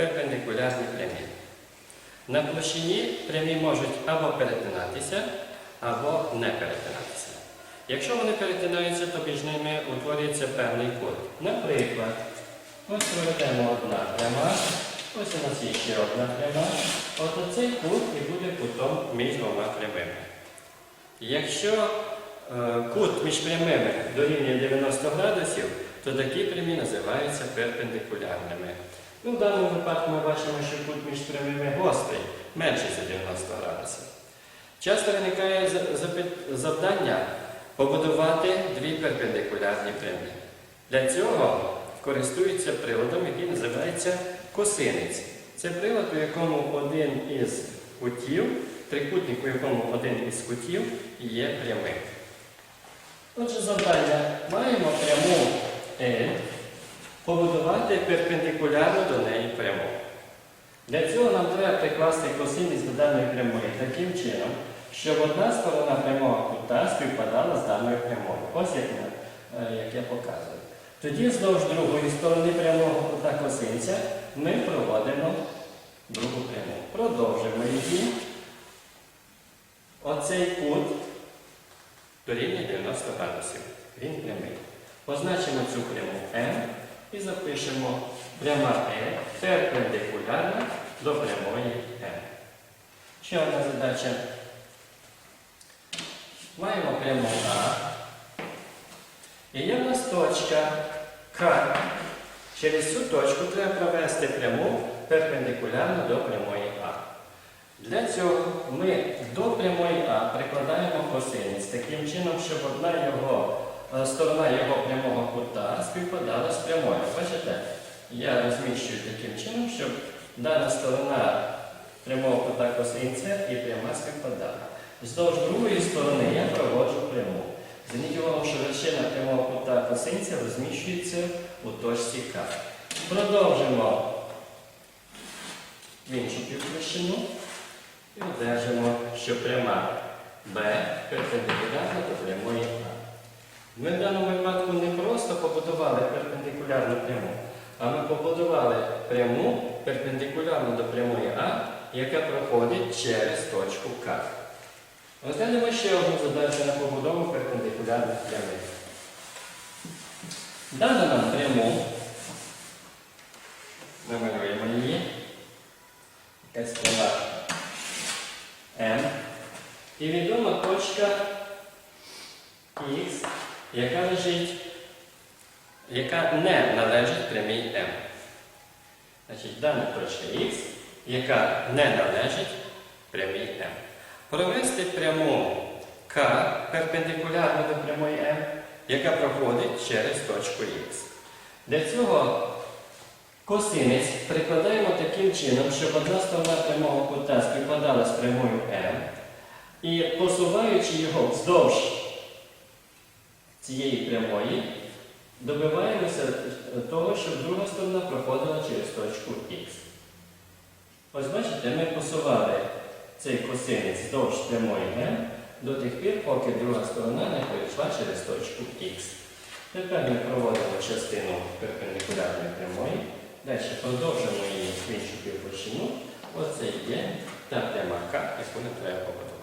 перпендикулярні прямі. На площині прямі можуть або перетинатися, або не перетинатися. Якщо вони перетинаються, то між ними утворюється певний кут. Наприклад, ось проведемо одна пряма, ось у нас є ще одна пряма. От оцей кут і буде кутом між двома прямими. Якщо е, кут між прямими дорівнює 90 градусів, то такі прямі називаються перпендикулярними. Ну, в даному випадку ми бачимо, що кут між прямими гострий, менший за 90 градусів. Часто виникає завдання побудувати дві перпендикулярні прямі. Для цього користуються приладом, який називається косинець. Це прилад, у якому один із кутів, трикутник, у якому один із кутів є прямим. Отже, завдання маємо пряму L, побудувати перпендикулярно до неї пряму. Для цього нам треба прикласти косинець до даної прямої таким чином, щоб одна сторона прямого кута співпадала з даною прямою. Ось як, е, як я показую. Тоді вздовж другої сторони прямого кута косинця ми проводимо другу пряму. Продовжимо її. Оцей кут дорівнює 90 градусів. Він прямий. Позначимо цю пряму М і запишемо пряма Е перпендикулярна до прямої М. Ще одна задача. Маємо пряму А. І є в нас точка К. Через цю точку треба провести пряму перпендикулярно до прямої А. Для цього ми до прямої А прикладаємо косинець таким чином, щоб одна його, е, сторона його прямого кута співпадала з прямою. Бачите? Я розміщую таким чином, щоб дана сторона прямого кута косинця і пряма співпадала. Вздовж другої сторони я проводжу пряму. Зверніть увагу, що вершина прямого кута косинця розміщується у точці К. Продовжимо іншу півплощину і одержимо, що пряма Б перпендикулярна до прямої А. Ми в даному випадку не просто побудували перпендикулярну пряму, а ми побудували пряму перпендикулярну до прямої А, яка проходить через точку К. Розглянемо ще одну задачу на побудову перпендикулярних прямих. Дано нам пряму. Намалюємо її. Якась пряма М. І відома точка Х, яка лежить, яка не належить прямій М. Значить, дана точка Х, яка не належить прямій М. Провести пряму К перпендикулярно до прямої М, яка проходить через точку Х. Для цього косинець прикладаємо таким чином, щоб одна сторона прямого кута співпадала з прямою М, і посуваючи його вздовж цієї прямої, добиваємося того, щоб друга сторона проходила через точку Х. Ось бачите, ми посували цей косинець вздовж прямої М до тих пір, поки друга сторона не пройшла через точку Х. Тепер ми проводимо частину перпендикулярної прямої. Далі продовжимо її в іншу півплощину. Оце є та пряма К, яку нам треба побудувати.